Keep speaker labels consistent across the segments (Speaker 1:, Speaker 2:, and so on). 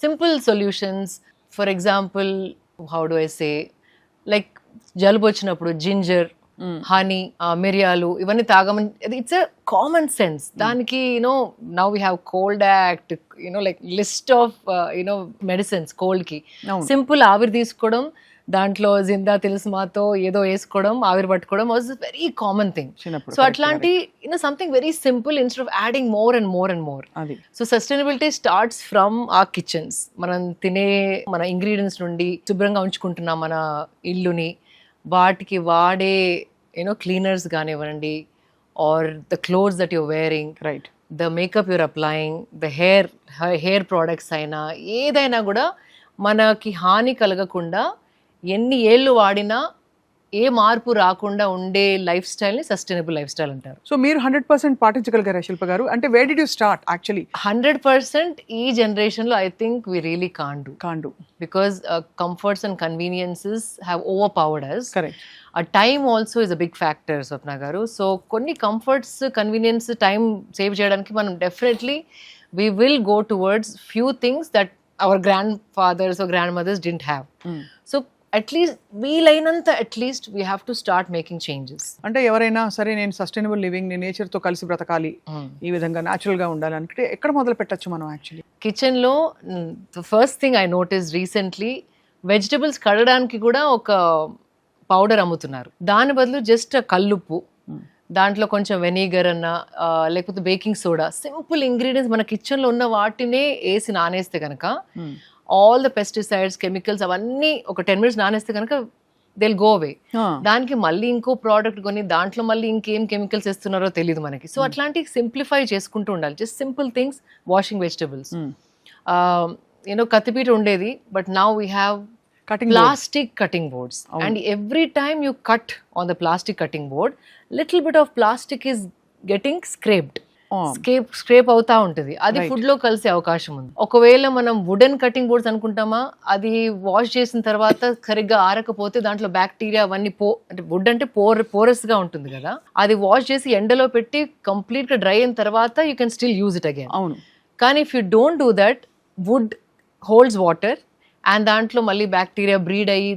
Speaker 1: Simple solutions for example how do I say like జలుబు వచ్చినప్పుడు ginger honey మిరియాలు ఇవన్నీ తాగమని ఇట్స్ అ కామన్ సెన్స్ దానికి you know now we have Coldact you know like list of you know medicines కోల్డ్కి.
Speaker 2: అవును.
Speaker 1: Simple ఆవిరి తీసుకోవడం దాంట్లో జిందా తెలుసుమాతో ఏదో వేసుకోవడం ఆవిరి పట్టుకోవడం was very common thing so అట్లాంటి you know something very simple instead of adding more and more and more so sustainability starts from ఆ కిచెన్స్ మనం తినే మన ఇంగ్రీడియంట్స్ నుండి శుభ్రంగా ఉంచుకుంటున్నాం మన ఇల్లుని వాటికి వాడే యూనో క్లీనర్స్ కానివ్వండి or the clothes that your wearing
Speaker 2: right
Speaker 1: the makeup you're applying the hair hair products అయినా ఏదైనా కూడా మనకి హాని కలగకుండా ఎన్ని ఏళ్ళు వాడినా ఏ మార్పు రాకుండా ఉండే లైఫ్ స్టైల్ని సస్టైనబుల్ లైఫ్ స్టైల్ అంటారు.
Speaker 2: సో మీరు హండ్రెడ్ పర్సెంట్ పాటించగలిగారా శిల్ప గారు? అంటే way did you start actually
Speaker 1: hundred percent ఈ జనరేషన్లో I think we really can do
Speaker 2: can't
Speaker 1: because uh, comforts and conveniences have overpowered us.
Speaker 2: Correct
Speaker 1: A time also is a big factor, Swapna Garu. So, కొన్ని comforts convenience time save చేయడానికి మనం definitely we will go towards few things that our grandfathers grandmothers didn't have so at least వీలైనంత at least we have to start making changes
Speaker 2: అంటే ఎవరైనా సరే నేను sustainable living నేను nature తో కలిసి బ్రతకాలి. ఈ విధంగా natural గా ఉండాలి అనుకుంటే ఎక్కడ మొదలు పెట్టచ్చు మనం యాక్చువల్లీ
Speaker 1: కిచెన్లో first thing I notice recently vegetables కడడానికి కూడా ఒక పౌడర్ అమ్ముతున్నారు. దాని బదులు జస్ట్ కల్లుప్పు. దాంట్లో కొంచెం వెనిగర్ అన్న లేకపోతే బేకింగ్ సోడా సింపుల్ ఇంగ్రీడియంట్స్ మన కిచెన్లో ఉన్న వాటినే వేసి నానేస్తే కనుక ఆల్ ద పెస్టిసైడ్స్ కెమికల్స్ అవన్నీ ఒక టెన్ మినిట్స్ నానేస్తే కనుక దిల్ గో అవే దానికి మళ్ళీ ఇంకో ప్రోడక్ట్ కొని దాంట్లో మళ్ళీ ఇంకేం కెమికల్స్ ఇస్తున్నారో తెలియదు మనకి. సో అట్లాంటి సింప్లిఫై చేసుకుంటూ ఉండాలి. Just simple things washing vegetables you know కత్తిపీట ఉండేది but now we have
Speaker 2: cutting
Speaker 1: plastic cutting boards. And every time you cut on the plastic cutting board little bit of plastic is getting scraped. Scrape scrape అవుతా ఉంటుంది. అది ఫుడ్లో కలిసే అవకాశం ఉంది. ఒకవేళ మనం వుడెన్ కటింగ్ బోర్డ్స్ అనుకుంటామా అది వాష్ చేసిన తర్వాత సరిగ్గా ఆరకపోతే దాంట్లో బ్యాక్టీరియా అవన్నీ పో అంటే వుడ్ అంటే పోర్ పోరస్గా ఉంటుంది కదా అది వాష్ చేసి ఎండలో పెట్టి కంప్లీట్గా డ్రై అయిన తర్వాత you can still use it again.
Speaker 2: అవును.
Speaker 1: కానీ if you don't do that wood holds water and దాంట్లో మళ్ళీ బ్యాక్టీరియా బ్రీడ్ అయ్యి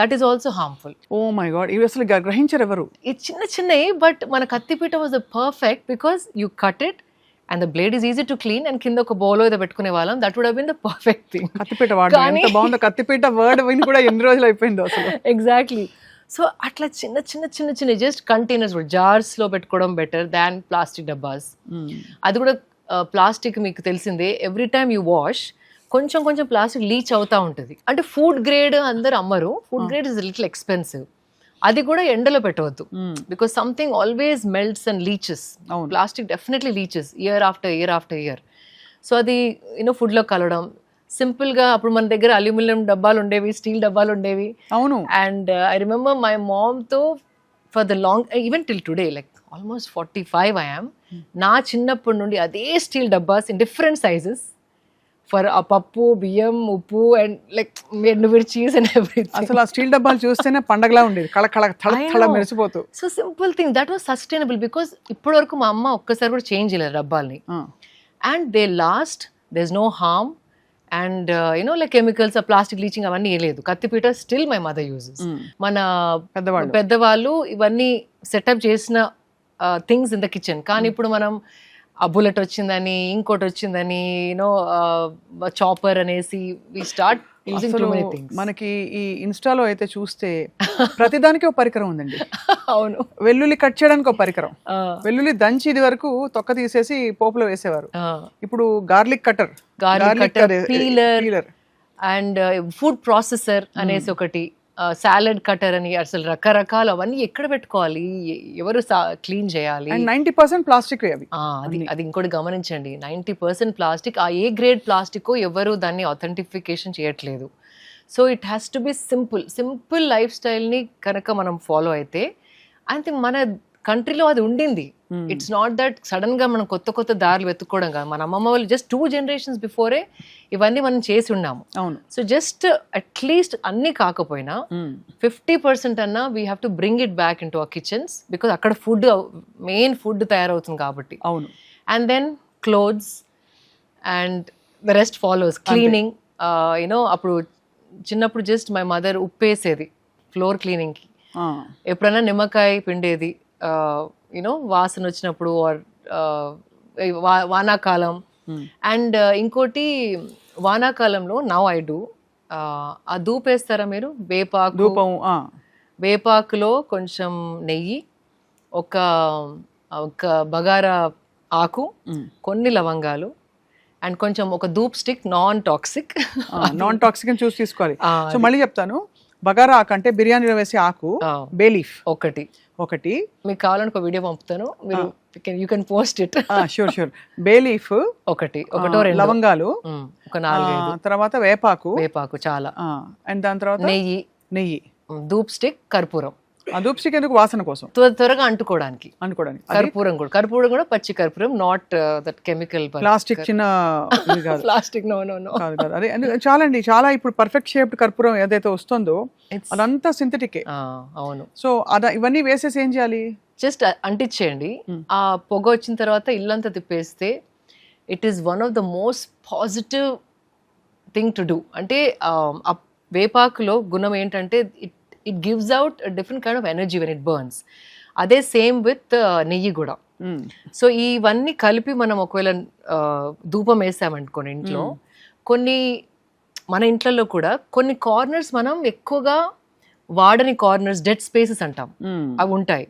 Speaker 1: that is also harmful
Speaker 2: oh my god ఇవి అసలు గ్రహించరు ఎవరు
Speaker 1: ఇది చిన్న చిన్నవి బట్ మన కత్తిపీట was the perfect because you cut it and the blade is easy to clean and కింద ఒక బౌల్ ఏదో పెట్టుకునే వాళ్ళం. That would been the perfect thing
Speaker 2: కత్తిపీట వాడడం. ఎంత బాగుందో కత్తిపీట వర్డ్ విని కూడా ఎన్ని రోజులు అయిపోయిందో అసలు.
Speaker 1: ఎగ్జాక్ట్లీ సో అట్లా చిన్న చిన్న చిన్న చిన్న జస్ట్ కంటైనర్స్ కూడా జార్స్లో పెట్టుకోవడం బెటర్ దాన్ ప్లాస్టిక్ డబ్బాస్. అది కూడా ప్లాస్టిక్ మీకు తెలిసిందే. ఎవ్రీ టైమ్ యూ వాష్ కొంచెం కొంచెం ప్లాస్టిక్ లీచ్ అవుతా ఉంటుంది. అంటే ఫుడ్ గ్రేడ్ అందరు అమ్మరు. Food grade is little expensive అది కూడా ఎండలో పెట్టవద్దు. Because something always melts and leaches
Speaker 2: అవును.
Speaker 1: Plastic definitely leaches year after year after year so అది యూనో ఫుడ్లో కలవడం సింపుల్గా అప్పుడు మన దగ్గర అల్యూమినియం డబ్బాలు ఉండేవి స్టీల్ డబ్బాలు ఉండేవి.
Speaker 2: అవును.
Speaker 1: And I remember my మామ్తో for the long even till today like almost forty five I'm నా చిన్నప్పటి నుండి అదే steel డబ్బాస్ in different sizes for uh pappu biyyam uppu and like ఎండుమిర్చీస్ and everything
Speaker 2: అసలు ఆ స్టీల్ డబ్బాలు చూస్తేనే పండగలా ఉండేది. కళ కళ తళ
Speaker 1: know.
Speaker 2: మెరిసిపోతూ.
Speaker 1: So simple thing that was sustainable because ఇప్పటి వరకు మా అమ్మ ఒక్కసారి కూడా చేంజ్ చేయలేదు డబ్బాల్ని. And they last does no harm and you know like chemicals plastic leaching అవన్నీ ఏ లేదు. కత్తిపీట స్టిల్ మై మదర్ యూజెస్. మన
Speaker 2: పెద్దవాళ్ళు.
Speaker 1: పెద్దవాళ్ళు ఇవన్నీ సెటప్ చేసిన థింగ్స్ ఇన్ ద కిచెన్ కానీ ఇప్పుడు మనం ఆ బుల్లెట్ వచ్చిందని ఇంకోటి వచ్చిందని యూనో చాపర్ అనేసి వి స్టార్ట్
Speaker 2: మనకి ఈ ఇన్స్టాలో అయితే చూస్తే ప్రతిదానికి ఒక పరికరం ఉందండి.
Speaker 1: అవును.
Speaker 2: వెల్లుల్లి కట్ చేయడానికి ఒక పరికరం. వెల్లుల్లి దంచి ఇది వరకు తొక్క తీసేసి పోపులో వేసేవారు. ఇప్పుడు garlic cutter
Speaker 1: garlic cutter peeler and food processor. అనేసి ఒకటి. సాలడ్ కటర్ అని అసలు రకరకాలు అవన్నీ ఎక్కడ పెట్టుకోవాలి? ఎవరు క్లీన్ చేయాలి?
Speaker 2: నైన్టీ పర్సెంట్ ప్లాస్టిక్ అవి.
Speaker 1: అది అది ఇంకోటి గమనించండి. నైంటీ పర్సెంట్ ప్లాస్టిక్ ఆ ఏ గ్రేడ్ ప్లాస్టిక్ ఎవరు దాన్ని అథెంటిఫికేషన్ చేయట్లేదు. So it has to be simple simple life స్టైల్ని కనుక మనం ఫాలో అయితే అంతే మన కంట్రీలో అది ఉండింది. ఇట్స్ నాట్ దట్ సడన్గా మనం కొత్త కొత్త దారులు వెతుక్కోవడం కాదు. మన అమ్మమ్మ వాళ్ళు జస్ట్ టూ జనరేషన్స్ బిఫోరే ఇవన్నీ మనం చేసి ఉన్నాము.
Speaker 2: అవును.
Speaker 1: సో జస్ట్ అట్లీస్ట్ అన్ని కాకపోయినా ఫిఫ్టీ పర్సెంట్ అన్నా we have to bring it back into our kitchens because అక్కడ ఫుడ్ మెయిన్ ఫుడ్ తయారవుతుంది కాబట్టి.
Speaker 2: అవును.
Speaker 1: And then clothes and the rest follows cleaning you know అప్పుడు చిన్నప్పుడు జస్ట్ మై మదర్ ఉప్పేసేది ఫ్లోర్ క్లీనింగ్కి ఎప్పుడైనా నిమ్మకాయ పిండేది యూనో వాసన వచ్చినప్పుడు ఆర్ వానాకాలం.
Speaker 2: Hmm.
Speaker 1: అండ్ ఇంకోటి వానాకాలంలో నవ్ ఐ డూ ఆ ధూపేస్తారా మీరు? వేపాకు.
Speaker 2: ధూపం
Speaker 1: వేపాకులో కొంచెం నెయ్యి ఒక ఒక బగారా ఆకు
Speaker 2: ఉమ్.
Speaker 1: కొన్ని లవంగాలు అండ్ కొంచెం ఒక dhoop stick non toxic.
Speaker 2: Non toxic అని చూసి తీసుకోవాలి. సో మళ్ళీ చెప్తాను. బగారా ఆకు అంటే బిర్యానీలో వేసే ఆకు బే లీఫ్.
Speaker 1: ఒకటి.
Speaker 2: ఒకటి.
Speaker 1: మీకు కావాలని ఒక వీడియో పంపుతాను. మీరు you can post it
Speaker 2: sure sure bay leaf
Speaker 1: ఒకటి. ఒకటో రెండు.
Speaker 2: లవంగాలు.
Speaker 1: ఒక నాలుగైదు.
Speaker 2: ఆ, తర్వాత వేపాకు.
Speaker 1: వేపాకు చాలా.
Speaker 2: అండ్ దాని తర్వాత?
Speaker 1: నెయ్యి.
Speaker 2: నెయ్యి.
Speaker 1: ధూప్ స్టిక్ కర్పూరం.
Speaker 2: ఆ ఎందుకు? వాసన కోసం.
Speaker 1: త్వర త్వరగా అంటుకోవడానికి.
Speaker 2: అనుకోవడానికి
Speaker 1: కర్పూరం కూడా. కర్పూరం కూడా పచ్చి కర్పూరం నాట్ దట్ కెమికల్
Speaker 2: ప్లాస్టిక్ చిన్న
Speaker 1: ప్లాస్టిక్ నో నో నో
Speaker 2: కాదు కాదు. అదే అందు- చాలండి. చాలా ఇప్పుడు పర్ఫెక్ట్ షేప్డ్ కర్పూరం ఏదైతే వస్తుందో అదంతా సింథటికే
Speaker 1: అవును.
Speaker 2: సో అద ఇవన్నీ వేసేసి ఏం చేయాలి?
Speaker 1: జస్ట్ అంటించేయండి. ఆ పొగ వచ్చిన తర్వాత ఇల్లంతా తిప్పేస్తే it is one of the most positive thing to do అంటే um, ఆ వేపాకులో గుణం ఏంటంటే it it gives out different kind of energy when it burns అదే సేమ్ విత్ నెయ్యి కూడా. సో ఇవన్నీ కలిపి మనం ఒకవేళ ఆ, ధూపం వేసామనుకోండి ఇంట్లో కొన్ని మన ఇంట్లలో కూడా కొన్ని కార్నర్స్ మనం ఎక్కువగా వాడని కార్నర్స్ డెడ్ స్పేసెస్ అంటాం.
Speaker 2: మ్మ్.
Speaker 1: అవి ఉంటాయి.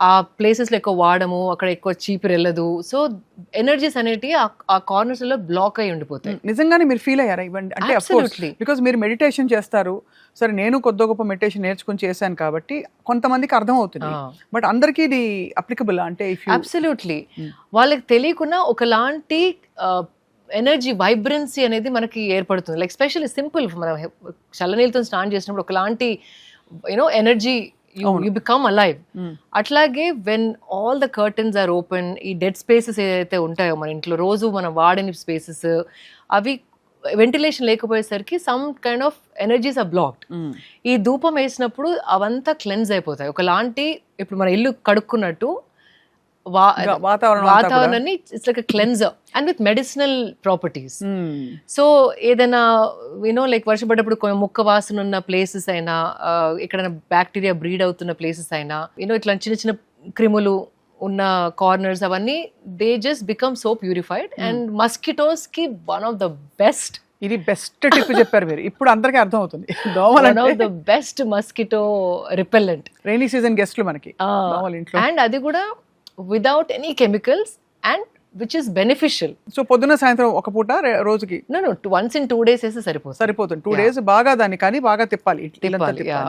Speaker 1: ఆ ప్లేసెస్లో ఎక్కువ వాడము అక్కడ ఎక్కువ చీపురు వెళ్ళదు. సో ఎనర్జీస్ అనేటివి ఆ- ఆ కార్నర్స్లో బ్లాక్ అయి ఉండిపోతాయి.
Speaker 2: నిజంగానే మీరు ఫీల్ అయ్యారా? ఇవ్వండి. అంటే. బికాజ్ మీరు మెడిటేషన్ చేస్తారు. సరే నేను కొద్ది గొప్ప మెడిటేషన్ నేర్చుకుని చేశాను కాబట్టి కొంతమందికి అర్థం అవుతుంది బట్ అందరికీ ఇది అప్లికబుల్ అంటే
Speaker 1: అబ్సల్యూట్లీ వాళ్ళకి తెలియకుండా ఒకలాంటి ఎనర్జీ వైబ్రెన్సీ అనేది మనకి ఏర్పడుతుంది. లైక్ స్పెషల్లీ సింపుల్ మనం చల్లనీళ్ళతో స్నాన్ చేసినప్పుడు ఒకలాంటి you know energy you become alive అట్లాగే when all the curtains are open ఈ డెడ్ స్పేసెస్ ఏదైతే ఉంటాయో మన ఇంట్లో రోజు మనం వాడని స్పేసెస్ అవి వెంటిలేషన్ లేకపోయేసరికి some kind of energies are blocked ఈ ధూపం వేసినప్పుడు అవంతా క్లెన్స్ అయిపోతాయి. ఒకలాంటి ఇప్పుడు మన ఇల్లు కడుక్కున్నట్టు వా-
Speaker 2: వాతావరణం అంతా కూడా-
Speaker 1: వాతావరణాన్ని it's like cleanser and with medicinal properties so ఏదైనా యూనో లైక్ వర్షపడ్డప్పుడు కొంచెం ముక్క వాసన ఉన్న ప్లేసెస్ అయినా ఎక్కడైనా బ్యాక్టీరియా బ్రీడ్ అవుతున్న ప్లేసెస్ అయినా యూనో ఇట్లా చిన్న చిన్న క్రిములు ఉన్న కార్నర్స్ అవన్నీ they just become so purified and మస్కిటోస్కి one of the best
Speaker 2: ఇది బెస్ట్ టిప్ చెప్పారు మీరు. ఇప్పుడు అందరికీ అర్థం అవుతుంది
Speaker 1: the best mosquito repellent
Speaker 2: rainy season గెస్ట్లు మనకి.
Speaker 1: అండ్ అది కూడా without any chemicals and which is beneficial
Speaker 2: so పొద్దున సాయంత్రం ఒక పూట రోజుకి?
Speaker 1: No once in two days వేస్తే సరిపోతుంది.
Speaker 2: సరిపోతుంది. టూ డేస్ బాగా దాన్ని కానీ బాగా తిప్పాలి.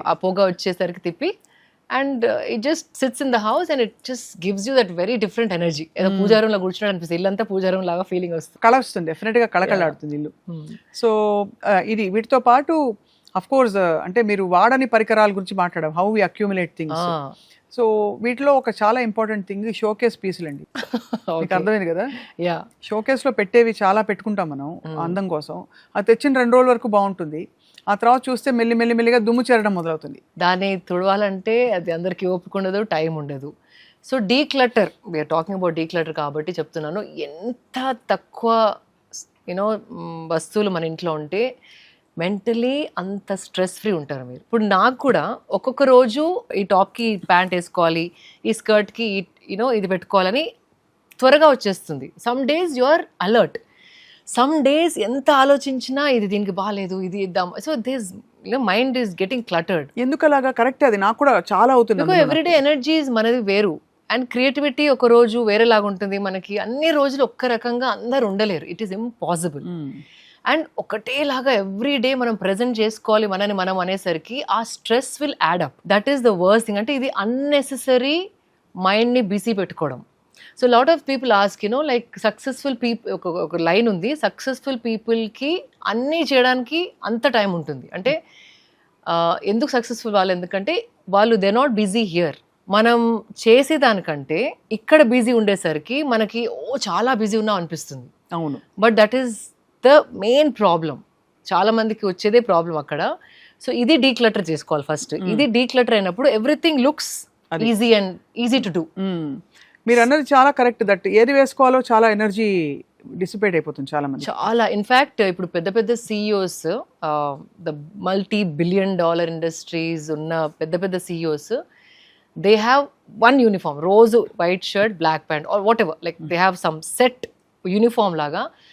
Speaker 1: ఆ పొగ వచ్చేసరికి తిప్పి and it just sits in the house and it just gives you that very different energy ఏదో పూజారంలో కూర్చున్నాడు అనిపిస్తుంది. ఇల్లంతా పూజారం లాగా ఫీలింగ్ వస్తుంది.
Speaker 2: కళ వస్తుంది డెఫినెట్గా కళకళలాడుతుంది ఇల్లు. సో ఇది వీటితో పాటు అఫ్ కోర్స్ అంటే మీరు వాడని పరికరాల గురించి మాట్లాడాం how we accumulate things so వీటిలో ఒక చాలా ఇంపార్టెంట్ థింగ్ షోకేస్ పీసులు అండి మీకు అర్థమైంది కదా?
Speaker 1: యా.
Speaker 2: షోకేస్లో పెట్టేవి చాలా పెట్టుకుంటాం మనం అందం కోసం. అది తెచ్చిన రెండు రోజుల వరకు బాగుంటుంది. ఆ తర్వాత చూస్తే మెల్లి మెల్లి మెల్లిగా దుమ్ము చేరడం మొదలవుతుంది.
Speaker 1: దాన్ని తుడవాలంటే అది అందరికి ఓపిక ఉండదు టైం ఉండదు. So declutter we're talking about declutter కాబట్టి చెప్తున్నాను. ఎంత తక్కువ యూనో వస్తువులు మన ఇంట్లో ఉంటే మెంటలీ అంత స్ట్రెస్ ఫ్రీ ఉంటారు మీరు. ఇప్పుడు నాకు కూడా ఒక్కొక్క రోజు ఈ టాప్కి ప్యాంట్ వేసుకోవాలి ఈ స్కర్ట్కి యూనో ఇది పెట్టుకోవాలని త్వరగా వచ్చేస్తుంది. Some days you are alert some days ఎంత ఆలోచించినా ఇది దీనికి బాగాలేదు ఇది ఇద్దాం. So this mind is getting cluttered
Speaker 2: ఎందుకు అలాగా కరెక్ట్ అది నాకు కూడా చాలా అవుతుంది
Speaker 1: ఎవ్రీడే ఎనర్జీస్ మనది వేరు. అండ్ క్రియేటివిటీ ఒక రోజు వేరేలాగా ఉంటుంది మనకి. అన్ని రోజులు ఒక్క రకంగా అందరు ఉండలేరు. ఇట్ ఈస్ ఇంపాసిబుల్ అండ్ ఒకటేలాగా ఎవ్రీ డే మనం ప్రజెంట్ చేసుకోవాలి మనని మనం అనేసరికి ఆ stress will add up. That is the worst thing. అంటే ఇది అన్నెసెసరీ మైండ్ని బిజీ పెట్టుకోవడం. So lot of people ask you know like successful people ఒక ఒక లైన్ ఉంది. సక్సెస్ఫుల్ పీపుల్కి అన్నీ చేయడానికి అంత టైం ఉంటుంది. అంటే ఎందుకు సక్సెస్ఫుల్ వాళ్ళు? ఎందుకంటే వాళ్ళు దే నాట్ బిజీ హియర్. మనం చేసేదానికంటే ఇక్కడ బిజీ ఉండేసరికి మనకి ఓ చాలా బిజీ ఉన్నాం అనిపిస్తుంది.
Speaker 2: అవును.
Speaker 1: But that is the main problem. చాలా మందికి వచ్చేదే ప్రాబ్లం అక్కడ. సో ఇది డీక్లటర్ చేసుకోవాలి ఫస్ట్. ఇది డీక్లటర్ అయినప్పుడు everything looks easy and easy to do.
Speaker 2: మీరు అన్నది చాలా కరెక్ట్ దట్ ఏది వేసుకోవాలో చాలా ఎనర్జీ డిసిపేట్ అయిపోతుంది చాలా మంది.
Speaker 1: చాలా. ఇన్ఫ్యాక్ట్ ఇప్పుడు పెద్ద పెద్ద CEOs the multi billion dollar industries ఉన్న పెద్ద పెద్ద CEOs they have one uniform రోజు white shirt black pant or whatever like they have some set uniform లాగా.